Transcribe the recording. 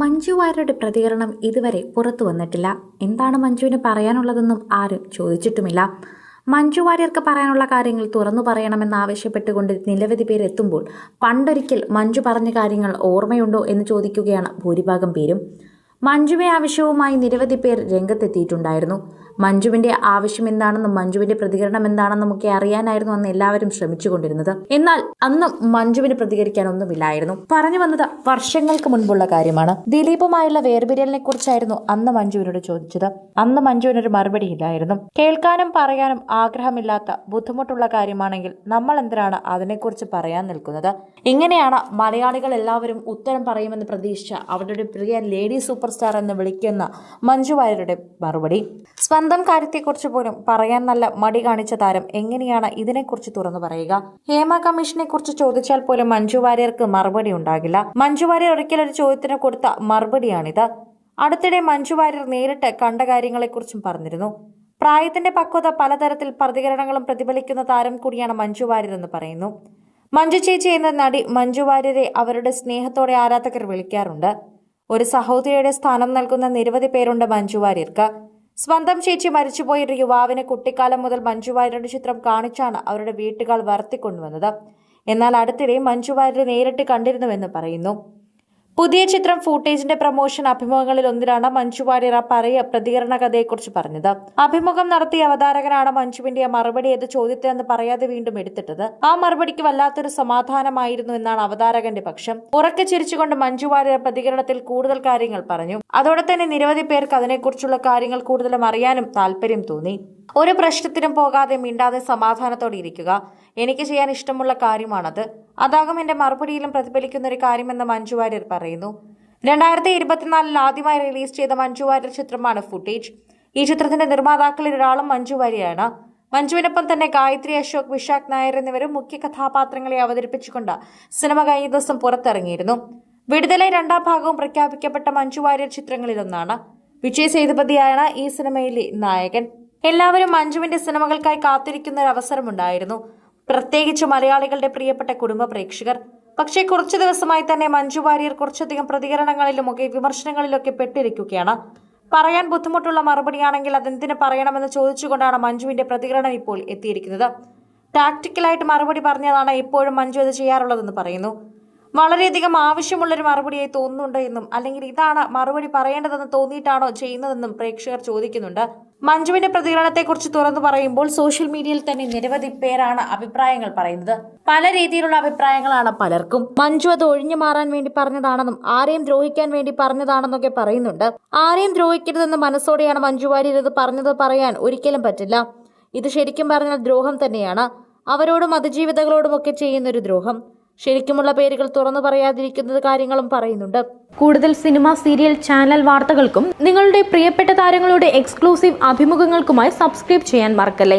മഞ്ജു വാര്യരുടെ പ്രതികരണം ഇതുവരെ പുറത്തു വന്നിട്ടില്ല. എന്താണ് മഞ്ജുവിന് പറയാനുള്ളതെന്നും ആരും ചോദിച്ചിട്ടുമില്ല. മഞ്ജു വാര്യർക്ക് പറയാനുള്ള കാര്യങ്ങൾ തുറന്നു പറയണമെന്നാവശ്യപ്പെട്ടുകൊണ്ട് നിരവധി പേരെത്തുമ്പോൾ പണ്ടൊരിക്കൽ മഞ്ജു പറഞ്ഞ കാര്യങ്ങൾ ഓർമ്മയുണ്ടോ എന്ന് ചോദിക്കുകയാണ് ഭൂരിഭാഗം പേരും. മഞ്ജുവിനെ ആവശ്യവുമായി നിരവധി പേർ രംഗത്തെത്തിയിട്ടുണ്ടായിരുന്നു. മഞ്ജുവിന്റെ ആവശ്യം എന്താണെന്നും മഞ്ജുവിന്റെ പ്രതികരണം എന്താണെന്നും ഒക്കെ അറിയാനായിരുന്നു അന്ന് എല്ലാവരും ശ്രമിച്ചുകൊണ്ടിരുന്നത്. എന്നാൽ അന്ന് മഞ്ജുവിന് പ്രതികരിക്കാനൊന്നുമില്ലായിരുന്നു. പറഞ്ഞു വന്നത് വർഷങ്ങൾക്ക് മുൻപുള്ള കാര്യമാണ്. ദിലീപുമായുള്ള വേർപിരിയലിനെ കുറിച്ചായിരുന്നു അന്ന് മഞ്ജുവിനോട് ചോദിച്ചത്. അന്ന് മഞ്ജുവിനൊരു മറുപടി ഇല്ലായിരുന്നു. കേൾക്കാനും പറയാനും ആഗ്രഹമില്ലാത്ത ബുദ്ധിമുട്ടുള്ള കാര്യമാണെങ്കിൽ നമ്മൾ എന്തിനാണ് അതിനെക്കുറിച്ച് പറയാൻ നിൽക്കുന്നത്? ഇങ്ങനെയാണ് മലയാളികൾ എല്ലാവരും ഉത്തരം പറയുമെന്ന് പ്രതീക്ഷിച്ച അവരുടെ പ്രിയ ലേഡി സൂപ്പർ സ്റ്റാർ എന്ന് വിളിക്കുന്ന മഞ്ജു വാര്യരുടെ മറുപടി. സ്വന്തം കാര്യത്തെക്കുറിച്ച് പോലും പറയാൻ നല്ല മടി കാണിച്ച താരം എങ്ങനെയാണ് ഇതിനെക്കുറിച്ച് തുറന്നു പറയുക? ഹേമ കമ്മീഷനെ കുറിച്ച് ചോദിച്ചാൽ പോലും മഞ്ജു വാര്യർക്ക് മറുപടി ഉണ്ടാകില്ല. മഞ്ജു വാര്യർ ഒരിക്കലൊരു ചോദ്യത്തിന് കൊടുത്ത മറുപടിയാണിത്. അടുത്തിടെ മഞ്ജു വാര്യർ നേരിട്ട് കണ്ട കാര്യങ്ങളെക്കുറിച്ചും പറഞ്ഞിരുന്നു. പ്രായത്തിന്റെ പക്വത പലതരത്തിൽ പ്രതികരണങ്ങളും പ്രതിഫലിക്കുന്ന താരം കൂടിയാണ് മഞ്ജു വാര്യർ എന്ന് പറയുന്നു. മഞ്ജു ചേച്ചി എന്ന നടി മഞ്ജു വാര്യരെ അവരുടെ സ്നേഹത്തോടെ ആരാധകർ വിളിക്കാറുണ്ട്. ഒരു സഹോദരിയുടെ സ്ഥാനം നൽകുന്ന നിരവധി പേരുണ്ട് മഞ്ജു വാര്യർക്ക്. സ്വന്തം ചേച്ചി മരിച്ചുപോയ ഒരു യുവാവിനെ കുട്ടിക്കാലം മുതൽ മഞ്ജു വാര്യരുടെ ചിത്രം കാണിച്ചാണ് അവരുടെ വീട്ടുകാർ വളർത്തിക്കൊണ്ടുവന്നത് എന്നാൽ അടുത്തിടെ മഞ്ജു വാര്യരെ നേരിട്ട് കണ്ടിരുന്നുവെന്ന് പറയുന്നു. പുതിയ ചിത്രം ഫൂട്ടേജിന്റെ പ്രൊമോഷൻ അഭിമുഖങ്ങളിൽ ഒന്നിലാണ് മഞ്ജു വാര്യർ പറയ പ്രതികരണ കഥയെക്കുറിച്ച് പറഞ്ഞത്. അഭിമുഖം നടത്തിയ അവതാരകനാണ് മഞ്ജുവിന്റെ മറുപടി ഏത് ചോദ്യത്തിനെന്ന് പറയാതെ വീണ്ടും എടുത്തിട്ടത്. ആ മറുപടിക്ക് വല്ലാത്തൊരു സമാധാനമായിരുന്നു എന്നാണ് അവതാരകന്റെ പക്ഷം. ഉറക്കെ ചിരിച്ചുകൊണ്ട് മഞ്ജു വാര്യർ പ്രതികരണത്തിൽ കൂടുതൽ കാര്യങ്ങൾ പറഞ്ഞു. അതോടെ തന്നെ നിരവധി പേർക്ക് അതിനെക്കുറിച്ചുള്ള കാര്യങ്ങൾ കൂടുതലും അറിയാനും താല്പര്യം തോന്നി. ഒരു പ്രശ്നത്തിനും പോകാതെ മിണ്ടാതെ സമാധാനത്തോടെ ഇരിക്കുക. എനിക്ക് ചെയ്യാൻ ഇഷ്ടമുള്ള കാര്യമാണത്. അതാകും എന്റെ മറുപടിയിലും പ്രതിഫലിക്കുന്ന ഒരു കാര്യമെന്ന് മഞ്ജു വാര്യർ പറയുന്നു. രണ്ടായിരത്തി ഇരുപത്തിനാലിൽ ആദ്യമായി റിലീസ് ചെയ്ത മഞ്ജു വാര്യർ ചിത്രമാണ് ഫുട്ടേജ്. ഈ ചിത്രത്തിന്റെ നിർമ്മാതാക്കളിൽ ഒരാളും മഞ്ജു വാര്യരാണ്. മഞ്ജുവിനൊപ്പം തന്നെ ഗായത്രി അശോക് വിശാഖ് നായർ എന്നിവരും മുഖ്യ കഥാപാത്രങ്ങളെ അവതരിപ്പിച്ചുകൊണ്ട് സിനിമ കഴിഞ്ഞ ദിവസം പുറത്തിറങ്ങിയിരുന്നു. വിടുതലെ രണ്ടാം ഭാഗവും പ്രഖ്യാപിക്കപ്പെട്ട മഞ്ജു വാര്യർ ചിത്രങ്ങളിലൊന്നാണ്. വിജയ് സേതുപതിയാണ് ഈ സിനിമയിലെ നായകൻ. എല്ലാവരും മഞ്ജുവിന്റെ സിനിമകൾക്കായി കാത്തിരിക്കുന്ന ഒരു അവസരമുണ്ടായിരുന്നു. പ്രത്യേകിച്ച് മലയാളികളുടെ പ്രിയപ്പെട്ട കുടുംബ പ്രേക്ഷകർ. പക്ഷേ കുറച്ചു ദിവസമായി തന്നെ മഞ്ജു വാര്യർ കുറച്ചധികം പ്രതികരണങ്ങളിലുമൊക്കെ വിമർശനങ്ങളിലൊക്കെ പെട്ടിരിക്കുകയാണ്. പറയാൻ ബുദ്ധിമുട്ടുള്ള മറുപടിയാണെങ്കിൽ അതെന്തിനു പറയണമെന്ന് ചോദിച്ചുകൊണ്ടാണ് മഞ്ജുവിന്റെ പ്രതികരണം ഇപ്പോൾ എത്തിയിരിക്കുന്നത്. ടാക്ടിക്കലായിട്ട് മറുപടി പറഞ്ഞതാണ് ഇപ്പോഴും മഞ്ജു അത് ചെയ്യാറുള്ളതെന്ന് പറയുന്നു. വളരെയധികം ആവശ്യമുള്ളൊരു മറുപടിയായി തോന്നുന്നുണ്ട് എന്നും അല്ലെങ്കിൽ ഇതാണ് മറുപടി പറയേണ്ടതെന്ന് തോന്നിയിട്ടാണോ ചെയ്യുന്നതെന്നും പ്രേക്ഷകർ ചോദിക്കുന്നുണ്ട്. മഞ്ജുവിന്റെ പ്രതികരണത്തെക്കുറിച്ച് തുറന്നു പറയുമ്പോൾ സോഷ്യൽ മീഡിയയിൽ തന്നെ നിരവധി പേരാണ് അഭിപ്രായങ്ങൾ പറയുന്നത്. പല രീതിയിലുള്ള അഭിപ്രായങ്ങളാണ് പലർക്കും. മഞ്ജു അത് ഒഴിഞ്ഞു മാറാൻ വേണ്ടി പറഞ്ഞതാണെന്നും ആരെയും ദ്രോഹിക്കാൻ വേണ്ടി പറഞ്ഞതാണെന്നൊക്കെ പറയുന്നുണ്ട്. ആരെയും ദ്രോഹിക്കരുതെന്ന് മനസ്സോടെയാണ് മഞ്ജു വാര്യർ ഇത് പറഞ്ഞത് പറയാൻ ഒരിക്കലും പറ്റില്ല. ഇത് ശരിക്കും പറഞ്ഞാൽ ദ്രോഹം തന്നെയാണ്. അവരോടും അതിജീവിതകളോടുമൊക്കെ ചെയ്യുന്നൊരു ദ്രോഹം. ശരിക്കുമുള്ള പേരുകൾ തുറന്നു പറയാതിരിക്കുന്നത് കാര്യങ്ങളും പറയുന്നുണ്ട്. കൂടുതൽ സിനിമ സീരിയൽ ചാനൽ വാർത്തകൾക്കും നിങ്ങളുടെ പ്രിയപ്പെട്ട താരങ്ങളുടെ എക്സ്ക്ലൂസീവ് അഭിമുഖങ്ങൾക്കുമായി സബ്സ്ക്രൈബ് ചെയ്യാൻ മറക്കല്ലേ?